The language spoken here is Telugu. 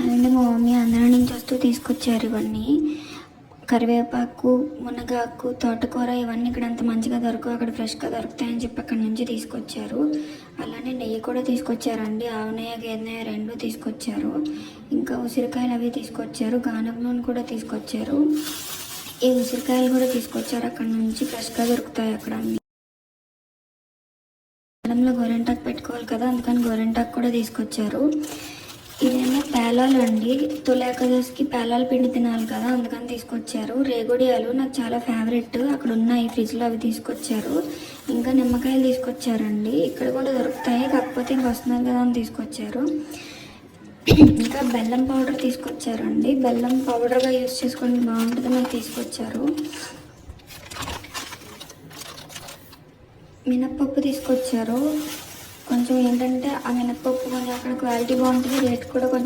అండ్ మా మమ్మీ? ఆంధ్ర నుంచి వస్తూ తీసుకొచ్చారు ఇవన్నీ. కరివేపాకు మునగాకు తోటకూర ఇవన్నీ ఇక్కడ అంత మంచిగా దొరకవు అక్కడ ఫ్రెష్గా దొరుకుతాయని చెప్పి అక్కడ నుంచి తీసుకొచ్చారు. అలానే నెయ్యి కూడా తీసుకొచ్చారండి. ఆవు గేదెనయ్య గేదె రెండు తీసుకొచ్చారు. ఇంకా ఉసిరికాయలు అవి తీసుకొచ్చారు. గానం నూనె కూడా తీసుకొచ్చారు. ఈ ఉసిరికాయలు కూడా తీసుకొచ్చారు. అక్కడ నుంచి ఫ్రెష్గా దొరుకుతాయి అక్కడ అన్ని. అల్లంలో గోరెంటాకు పెట్టుకోవాలి కదా అందుకని గోరెంటాకు కూడా తీసుకొచ్చారు. ఇదేమో పేలాలు అండి. తులాకదోస్కి పేలాల పిండి తినాలి కదా అందుకని తీసుకొచ్చారు. రేగుడియాలు నాకు చాలా ఫేవరెట్ అక్కడ ఉన్నాయి ఫ్రిడ్జ్లో అవి తీసుకొచ్చారు. ఇంకా నిమ్మకాయలు తీసుకొచ్చారండి. ఇక్కడ కూడా దొరుకుతాయి కాకపోతే ఇంక వస్తున్నారు కదా అని తీసుకొచ్చారు. ఇంకా బెల్లం పౌడర్ తీసుకొచ్చారండి. బెల్లం పౌడర్గా యూస్ చేసుకొని బాగుంటుంది నాకు తీసుకొచ్చారు. మినప్పప్పు తీసుకొచ్చారు. కొంచెం ఏంటంటే ఆ మినప్పప్పు కొంచెం అక్కడ క్వాలిటీ బాగుంటుంది రేట్ కూడా కొంచెం